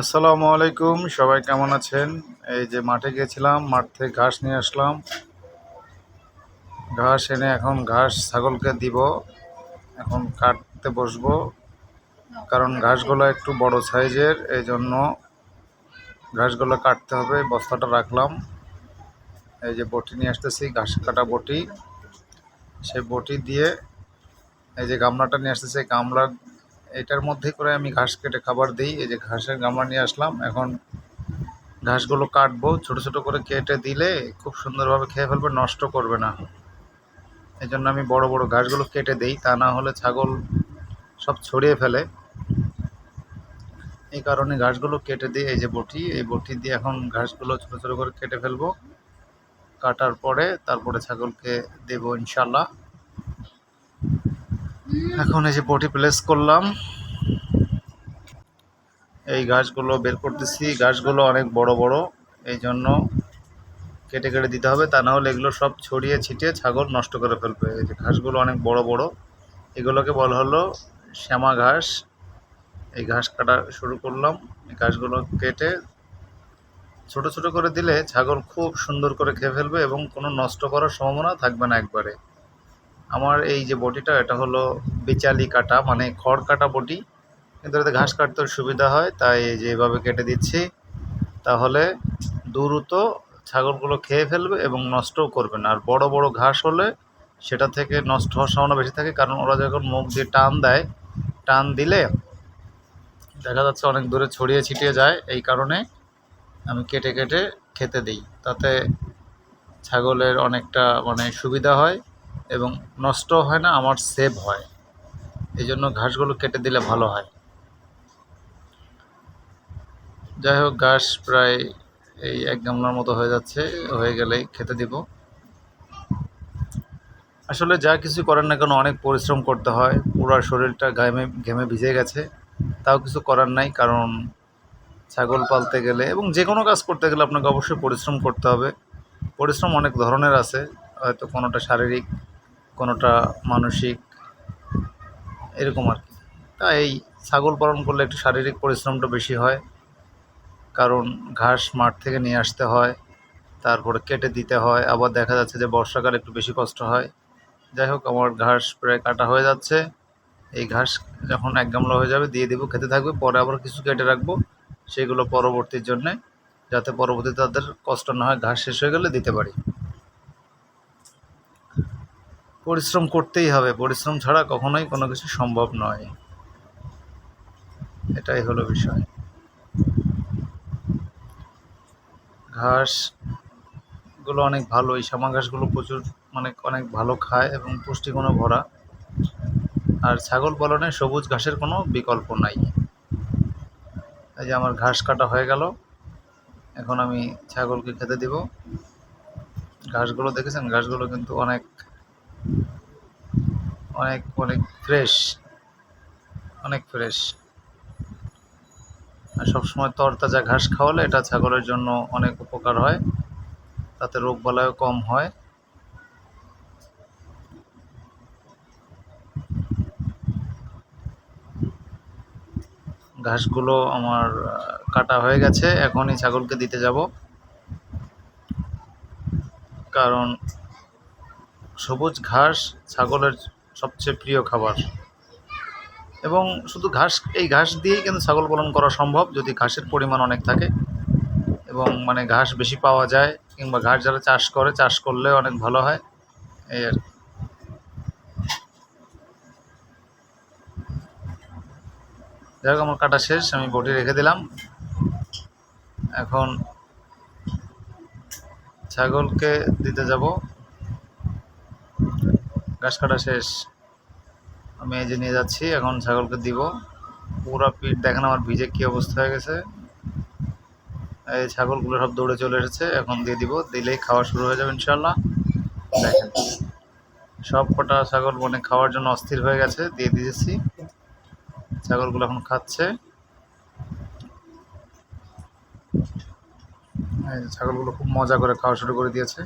আসসালামু আলাইকুম, সবাই কেমন আছেন? এই যে মাঠে গেছিলাম মাঠ থেকে ঘাস নিয়ে আসলাম। ঘাস এনে এখন ঘাস ছাগলকে দিব। এখন কাটতে বসবো, কারণ ঘাসগুলো একটু বড় সাইজের এই জন্য ঘাসগুলো কাটতে হবে, বস্তাটা রাখলাম। এই যে বটি নিয়ে আসতেছি, ঘাস কাটা বটি। সেই বটি দিয়ে এই যে গামলাটা নিয়ে আসতেছি গামলার এটার মধ্যে করে আমি ঘাস কেটে খাবার দিই। এই যে ঘাসের গামলা নিয়ে আসলাম। এখন ঘাসগুলো কাটবো। ছোট ছোট করে কেটে দিলে খুব সুন্দরভাবে খেয়ে ফেলবে, নষ্ট করবে না। এই জন্য আমি বড় বড় ঘাসগুলো কেটে দিই। তা না হলে ছাগল সব ছড়িয়ে ফেলে। এই কারণে ঘাসগুলো কেটে দিই এই যে বটি, এই বটি দিয়ে এখন ঘাসগুলো ছোট ছোট করে কেটে ফেলব। কাটার পরে তারপরে ছাগলকে দেবো ইনশাল্লাহ এখন এই যে বটি প্লেস করলাম। এই ঘাসগুলো বের করতেছি। ঘাসগুলো অনেক বড় বড়, এই জন্য কেটে কেটে দিতে হবে। তা না হলে এগুলো সব ছড়িয়ে ছিটিয়ে ছাগল নষ্ট করে ফেলবে। এই যে ঘাসগুলো অনেক বড় বড়, এগুলোকে বলা হলো শ্যামা ঘাস। এই ঘাস কাটা শুরু করলাম। এই ঘাসগুলো কেটে ছোট ছোট করে দিলে ছাগল খুব সুন্দর করে খেয়ে ফেলবে এবং কোনো নষ্ট করার সম্ভাবনা থাকবে না একবারে। আমার এই যে বটিটা এটা হলো বিচালি কাটা মানে খড় কাটা বটি কিন্তু এতে ঘাস কাটতে সুবিধা হয়, তাই যে এভাবে কেটে দিচ্ছি। তাহলে দ্রুত ছাগলগুলো খেয়ে ফেলবে এবং নষ্টও করবে না। আর বড় বড় ঘাস হলে সেটা থেকে নষ্ট হওয়ার সম্ভাবনা বেশি থাকে, কারণ ওরা যখন মুখ দিয়ে টান দেয়, টান দিলে দেখা যাচ্ছে অনেক দূরে ছড়িয়ে ছিটিয়ে যায়। এই কারণে আমি কেটে কেটে খেতে দিই, তাতে ছাগলের অনেকটা মানে সুবিধা হয়। এবং নষ্ট হয় না, আমার সেভ হয়। এই জন্য ঘাসগুলো কেটে দিলে ভালো হয়। যাই হোক, ঘাস প্রায় এই এক গামলার মতো হয়ে যাচ্ছে, হয়ে গেলেই খেতে দিব। আসলে যা কিছু করেন না কেন, অনেক পরিশ্রম করতে হয়। পুরো শরীরটা ঘামে, ঘেমে ভিজে গেছে। তাও কিছু করার নাই, কারণ ছাগল পালতে গেলে এবং যে কোনো কাজ করতে গেলে আপনাকে অবশ্যই পরিশ্রম করতে হবে। পরিশ্রম অনেক ধরনের আছে। হয়তো কোনোটা শারীরিক, কোনোটা মানসিক, এরকম আর কি। তাই এই ছাগল পালন করলে একটু শারীরিক পরিশ্রমটা বেশি হয়, কারণ ঘাস মাঠ থেকে নিয়ে আসতে হয়, তারপরে কেটে দিতে হয়, আবার দেখা যাচ্ছে যে বর্ষাকালে একটু বেশি কষ্ট হয়। যাই হোক, আমার ঘাস প্রায় কাটা হয়ে যাচ্ছে। এই ঘাস যখন এক গামলা হয়ে যাবে, দিয়ে দেবো, খেতে থাকবে, পরে আবার কিছু কেটে রাখব, সেগুলো পরবর্তীর জন্যে, যাতে পরবর্তীতে তাদের কষ্ট না হয়, ঘাস শেষ হয়ে গেলে দিতে পারি। পরিশ্রম করতেই হবে। পরিশ্রম ছাড়া কখনোই কোনো কিছু সম্ভব নয়। এটাই হলো বিষয়। ঘাসগুলো অনেক ভালো এই শামা ঘাসগুলো প্রচুর মানে অনেক ভালো খায় এবং পুষ্টিগুণে ভরা। আর ছাগল পালনে সবুজ ঘাসের কোনো বিকল্প নাই। এই যে আমার ঘাস কাটা হয়ে গেল। এখন আমি ছাগলকে খেতে দিব। ঘাসগুলো দেখেছেন? ঘাসগুলো কিন্তু অনেক অনেক অনেক ফ্রেশ অনেক ফ্রেশ সবসময় তরতাজা ঘাস খাওয়ালে এটা ছাগলের জন্য অনেক উপকার হয়, তাতে রোগ বালাইও কম হয়। ঘাসগুলো আমার কাটা হয়ে গেছে, এখনই ছাগলকে দিতে যাব। কারণ সবুজ ঘাস ছাগলের সবচেয়ে প্রিয় খাবার। এবং শুধু ঘাস, এই ঘাস দিয়েই কিন্তু ছাগল পালন করা সম্ভব, যদি ঘাসের পরিমাণ অনেক থাকে। এবং মানে ঘাস বেশি পাওয়া যায়, কিংবা ঘাস যারা চাষ করে, চাষ করলে অনেক ভালো হয়। এই আর যাই আমার কাটা শেষ, আমি বটি রেখে দিলাম। এখন ছাগলকে দিতে যাব। ঘাস কাটা শেষ। আমি এই যে নিয়ে যাচ্ছি, এখন ছাগলকে দিব। পুরো পিঠ, দেখেন আমার ভিজে কী অবস্থা হয়ে গেছে। এই ছাগলগুলো সব দৌড়ে চলে এসেছে, এখন দিয়ে দিব। দিলেই খাওয়া শুরু হয়ে যাবে ইনশাল্লাহ দেখেন। সব কটা ছাগল মানে খাওয়ার জন্য অস্থির হয়ে গেছে, দিয়ে দিয়েছি। ছাগলগুলো এখন খাচ্ছে। ছাগলগুলো খুব মজা করে খাওয়া শুরু করে দিয়েছে।